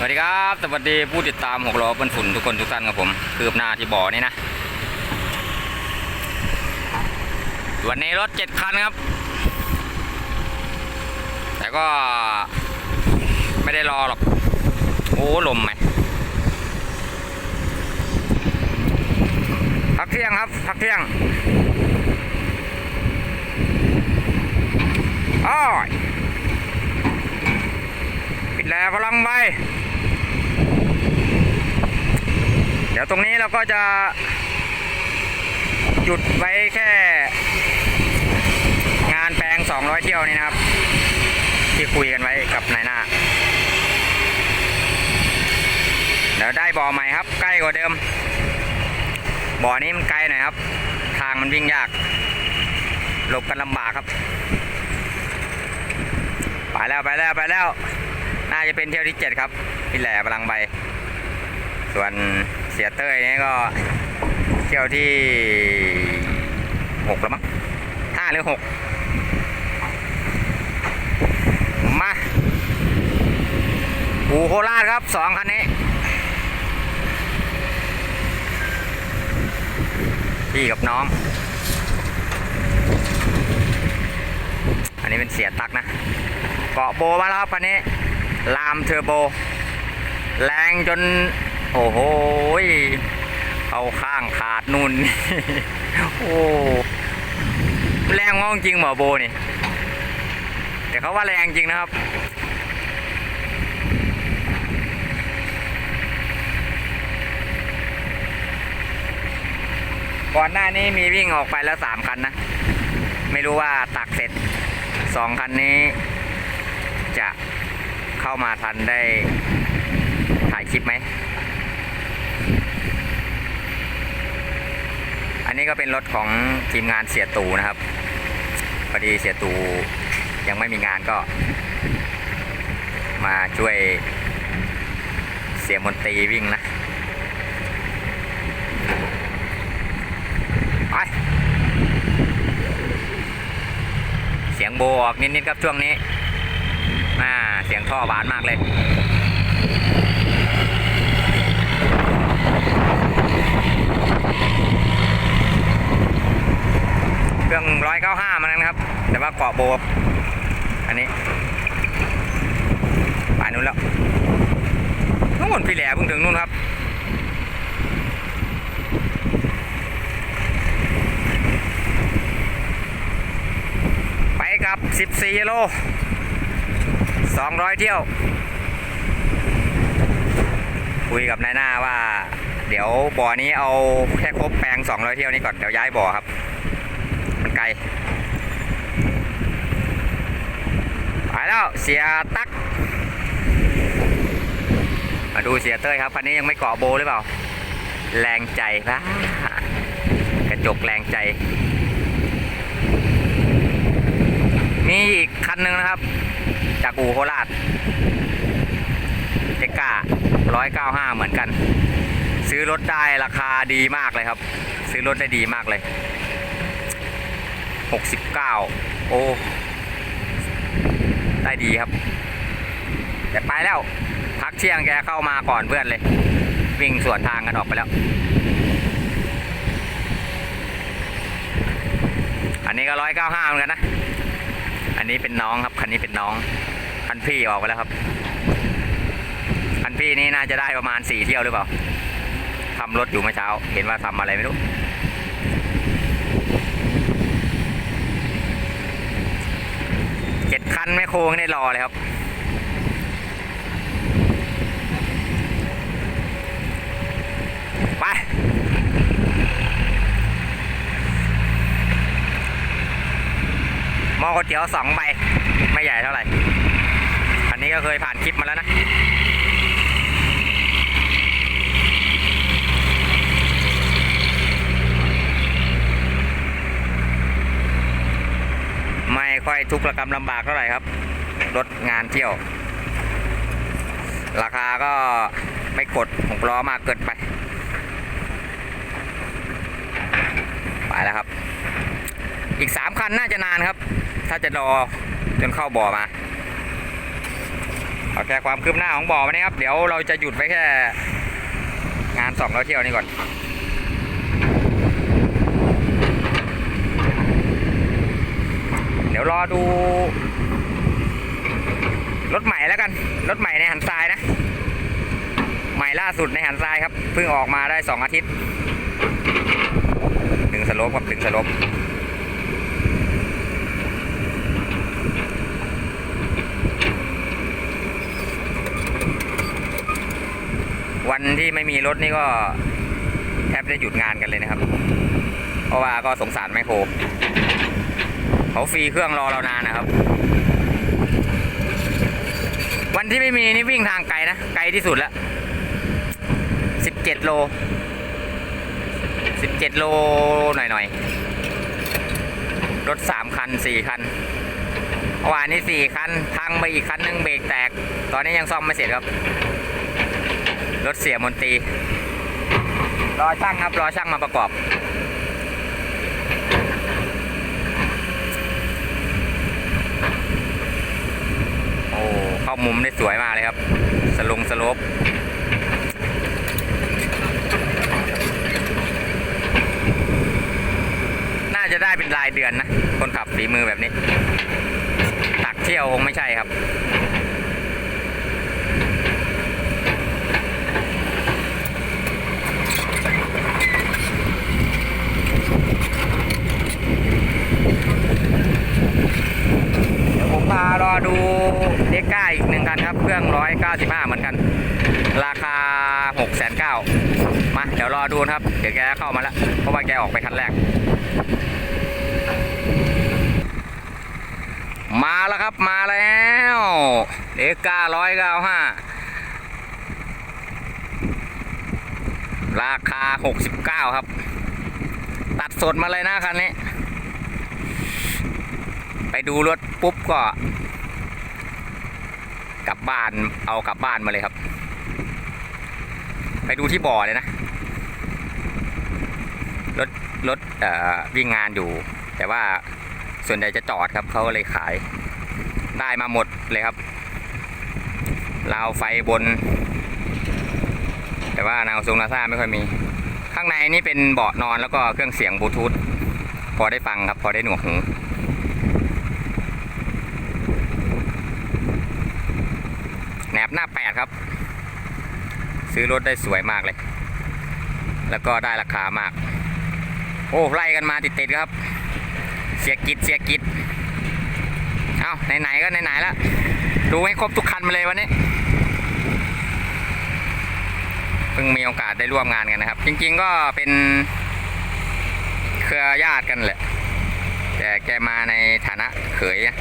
สวัสดีครับ สวัสดีผู้ติดตามหกล้อบนฝุ่นทุกคนทุกท่านครับผมคืบหน้าที่บ่อนี่นะ วันนี้รถเจ็ดคันครับ แต่ก็ไม่ได้รอหรอก โอ้ลมไหมพักเที่ยงครับพักเที่ยงอ้อยปิดแล้วพลังไป เดี๋ยวตรงนี้เราก็จะ หยุดไว้แค่ งานแปลง 200 เที่ยวนี่นะครับ ที่คุยกันไว้กับนายหน้าเดี๋ยวได้บ่อใหม่ครับ ใกล้กว่าเดิม บ่อนี้มันไกลหน่อยครับ ทางมันวิ่งยากหลบกันลำบากครับ ไปแล้วไปแล้วไปแล้ว น่าจะเป็นเที่ยวที่7ครับพี่แหล่พลังใบ ส่วน สียเต้ยนี่ก็เที่ยวที่หกแล้วมั้งห้าหรือหกมาอูโคราชครับสองคันนี้พี่กับน้อง อันนี้เป็นเสียตักนะ เกาะโบมาแล้วครับคันนี้ ลามเทอร์โบ แรงจน โอ้โหเอาข้างขาดนุ่น โอ้แรงมากจริงหมอโบนี่ แต่เขาว่าแรงจริงนะครับก่อนหน้านี้มีวิ่งออกไปแล้วสามคันนะ ไม่รู้ว่าตักเสร็จสองคันนี้ จะเข้ามาทันได้ถ่ายคลิปไหม นี้ก็เป็นรถของทีมงานเสียตูนะครับพอดีเสียตูยังไม่มีงานก็ มาช่วยเสียมนตรีวิ่งนะไปเสียงโบออกนิดๆครับช่วงนี้อ่าเสียงท่อหวานมากเลย เครื่องร้อยเก้าห้ามันนะครับ แต่ว่าเกาะโบอันนี้ไปนู่นแล้วนู่นพี่แหล่เพิ่งถึงนู่นครับไปกับ 14โล 200 เที่ยว คุยกับนายหน้าว่า เดี๋ยวบ่อนี้เอาแค่ครบแปลง 200 เที่ยวนี้ก่อน เดี๋ยวย้ายบ่อครับ ไกลไปแล้วเสียตักมาดูเสียเต้ยครับคันนี้ยังไม่เกาะโบหรือเปล่า แรงใจปะกระจกแรงใจ มีอีกคันหนึ่งนะครับ จากอู่โคราชเจก้าร้อยเก้าห้าเหมือนกัน ซื้อรถได้ราคาดีมากเลยครับ ซื้อรถได้ดีมากเลย หกสิบเก้าโอ้ ได้ดีครับ แต่ไปแล้ว พักเที่ยงแกเข้ามาก่อนเพื่อนเลย วิ่งสวนทางกันออกไปแล้ว อันนี้ก็ร้อยเก้าห้าเหมือนกันนะ อันนี้เป็นน้องครับ คันนี้เป็นน้อง คันพี่ออกไปแล้วครับ คันพี่นี่น่าจะได้ประมาณสี่เที่ยวหรือเปล่าทำรถอยู่เมื่อเช้า เห็นว่าทำอะไรไม่รู้ เจ็ด คันไม่โค้งได้รอเลยครับ ไป หม้อก๋วยเตี๋ยวสองใบ ไม่ใหญ่เท่าไหร่ อันนี้ก็เคยผ่านคลิปมาแล้วนะ ค่อยทุกข์ระกรรมลำบากเท่าไหร่ครับ รถงานเที่ยว ราคาก็ไม่กดหกล้อมากเกินไป ไปแล้วครับ อีกสามคันน่าจะนานครับ ถ้าจะรอจนเข้าบ่อมาเอาแค่ความคืบหน้าของบ่อวันนี้ครับ เดี๋ยวเราจะหยุดไว้แค่ งานสองเราเที่ยวนี้ก่อน ดี๋ยวรอดู รถใหม่แล้วกัน รถใหม่ในหันทรายนะ ใหม่ล่าสุดในหันทรายครับ เพิ่งออกมาได้สองอาทิตย์ดึงสลปครับดึงสลปวันที่ไม่มีรถนี่ก็แทบได้หยุดงานกันเลยนะครับ เพราะว่าก็สงสารแมโคร เขาฟรีเครื่องรอเรานานนะครับ วันที่ไม่มีนี่วิ่งทางไกลนะ ไกลที่สุดแล้วสิบเจ็ดโลสิบเจ็ดโลหน่อยหน่อยๆรถสามคันสี่คันเมื่อวานนี้สี่คันพังไปอีกคันหนึงเบรกแตก ตอนนี้ยังซ่อมไม่เสร็จครับ รถเสียมนตรีรอช่างครับ รอช่างมาประกอบ อ้เข้ามุมได้สวยมากเลยครับ สลงสลบน่าจะได้เป็นรายเดือนนะ คนขับฝีมือแบบนี้ ตักเที่ยวคงไม่ใช่ครับ เดี๋ยวผมพารอดูเด็ กก้าอีกหนึ่งคันครับ เครื่อง195เหมือนกัน ราคา6 9 0 0 0มา เดี๋ยวรอดูนะครับ เดี๋ยวแกเข้ามาแล้ว เพราะว่าแกออกไปคันแรก มาแล้วครับมาแล้วเด็กก้า195ราคา 69 ครับ ตัดสดมาเลยนะคันนี้ ไปดูรถปุ๊บก็ กลับบ้านเอากลับบ้านมาเลยครับ ไปดูที่บ่อเลยนะ รถรถวิ่งงานอยู่ แต่ว่าส่วนใหญ่จะจอดครับเขาก็เลยขาย ได้มาหมดเลยครับราวไฟบน แต่ว่านาวทรงนาซาไม่ค่อยมี ข้างในนี่เป็นเบาะนอนแล้วก็เครื่องเสียงบลูทูธพอได้ฟังครับ พอได้หนวกหู หนบหน้าแปดครับ ซื้อรถได้สวยมากเลย แล้วก็ได้ราคามาก โอ้ไล่กันมาติดๆครับ เสียกิจเสียกิจเอาไหนๆก็ไหนๆแล้วดูให้ครบทุกคันมาเลยวันนี้เพิ่งมีโอกาสได้ร่วมงานกันนะครับ จริงๆก็เป็นเครือญาติกันแหละ แต่แกมาในฐานะเขยนะ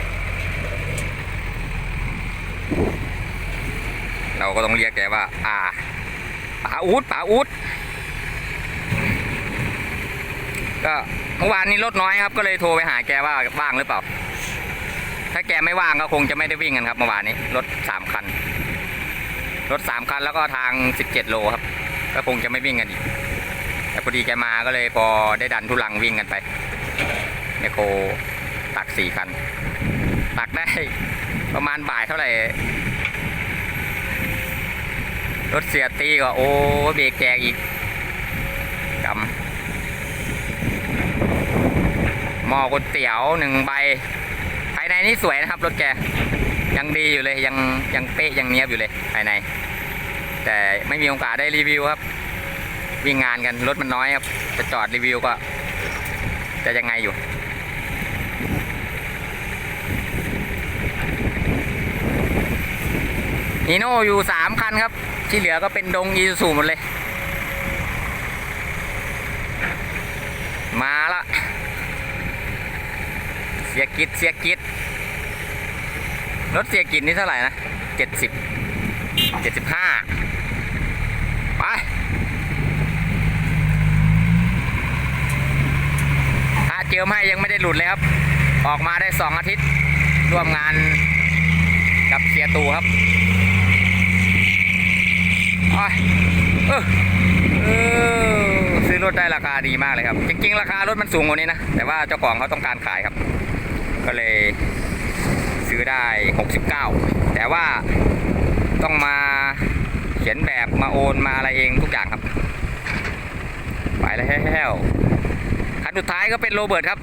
เราก็ต้องเรียกแกว่าอ่าป๋าอูดป๋าอูดก็เมื่อวานนี้รถน้อยครับ ก็เลยโทรไปหาแกว่าว่างหรือเปล่า ถ้าแกไม่ว่างก็คงจะไม่ได้วิ่งกันครับเมื่อวานนี้รถสามคัน รถสามคันแล้วก็ทางสิบเจ็ดโลครับ ก็คงจะไม่วิ่งกันอีก แต่พอดีแกมาก็เลยพอได้ดันทุลังวิ่งกันไปไมโครตักสี่คัน ตักได้ประมาณบ่ายเท่าไหร่ รถเสียตีก็โอ้เบรกแจกอีกกำหม้อก๋วยเตี๋ยวหนึ่งใบ ภายในนี่สวยนะครับ รถแก ยังดีอยู่เลยยังยังเป๊ะยังเนี้ยบอยู่เลยภายใน แต่ไม่มีโอกาสได้รีวิวครับ วิ่งงานกันรถมันน้อยครับจะจอดรีวิวก็ จะยังไงอยู่ นีโน่อยู่สามคันครับ ที่เหลือก็เป็นดงอีซูซูหมดเลย มาละ เสียกิจเสียกิจรถเสียกิจนี่เท่าไหร่นะเจ็ดสิบเจ็ดสิบห้าไปถ้าเจิมให้ยังไม่ได้หลุดเลยครับ ออกมาได้สองอาทิตย์ ร่วมงานกับเสียตูครับ อเออเออซื้อรถได้ราคาดีมากเลยครับ จริง ๆ ราคารถมันสูงกว่านี้นะ แต่ว่าเจ้าของเขาต้องการขายครับ ก็เลยซื้อได้ 69 แต่ว่าต้องมาเขียนแบบมาโอนมาอะไรเองทุกอย่างครับ ไปแล้วแห้วคันสุดท้ายก็เป็นโรเบิร์ตครับ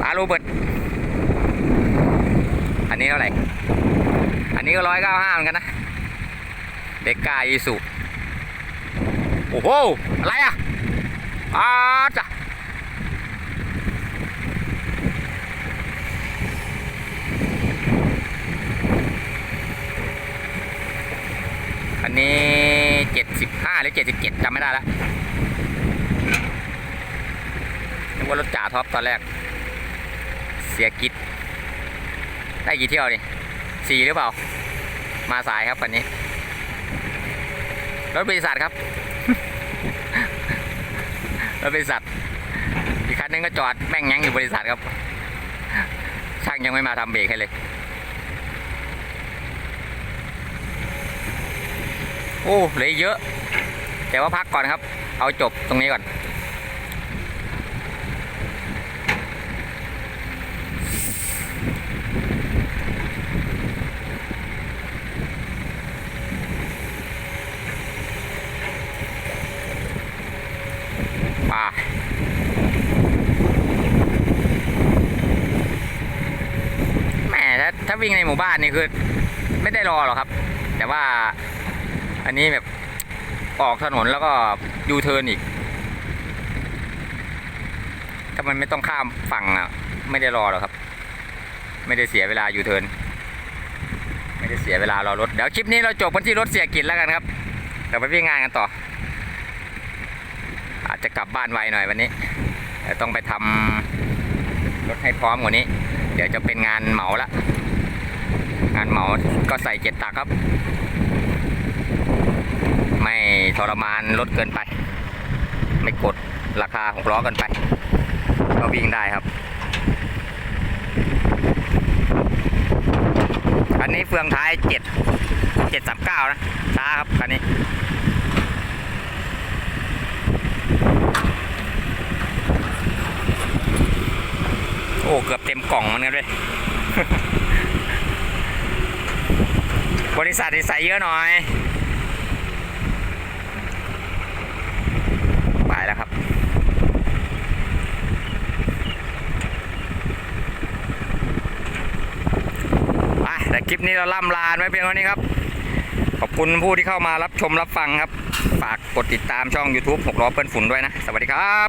ปาโรเบิร์ตอันนี้เท่าไหร่ อันนี้ก็ร้อยเก้าห้าเหมือนกันนะ เดกาอีสุโอ้โห อะไรอะอาจ้ะอันนี้เจ็ดสิบห้าหรือเจ็ดสิบเจ็ดจำไม่ได้แล้วนึกว่ารถจ่าท็อปตอนแรก เสียกิจได้กี่เที่ยวนี่สี่หรือเปล่า มาสายครับวันนี้ รถบริษัทครับ รถบริษัท อีกคันนึงก็จอดแม่งยังอยู่บริษัทครับ ช่างยังไม่มาทำเบรกให้เลย โอ้เหลือเยอะ แต่ว่าพักก่อนครับ เอาจบตรงนี้ก่อน ป่าแหมถ้าถ้าวิ่งในหมู่บ้านนี่คือ ไม่ได้รอหรอกครับ แต่ว่าอันนี้แบบออกถนนแล้วก็ยูเทิร์นอีก ถ้ามันไม่ต้องข้ามฝั่งอะ ไม่ได้รอหรอกครับ ไม่ได้เสียเวลายูเทิร์นไม่ได้เสียเวลารอรถ เดี๋ยวคลิปนี้เราจบกันที่รถเสียกิจแล้วกันครับเดี๋ยวไปวิ่งงานกันต่อ จะกลับบ้านไวหน่อยวันนี้ต้องไปทำรถให้พร้อมกว่านี้ เดี๋ยวจะเป็นงานเหมาละ งานเหมาก็ใส่เจ็ดตักครับ ไม่ทรมานรถเกินไป ไม่กดราคาหกล้อเกินไป ก็วิ่งได้ครับ อันนี้เฟืองท้ายเจ็ดเจ็ดสามเก้านะช้าครับคันนี้ อ้เกือบเต็มกล่องมันกันเลยบริษัทใส่เยอะหน่อย ไปแล้วครับไปแต่คลิปนี้เราล่ำลาไว้เพียงเท่านี้ครับ ขอบคุณผู้ที่เข้ามารับชมรับฟังครับ ฝากกดติดตามช่อง YouTube หกล้อเปิ้ลฝุ่นด้วยนะ สวัสดีครับ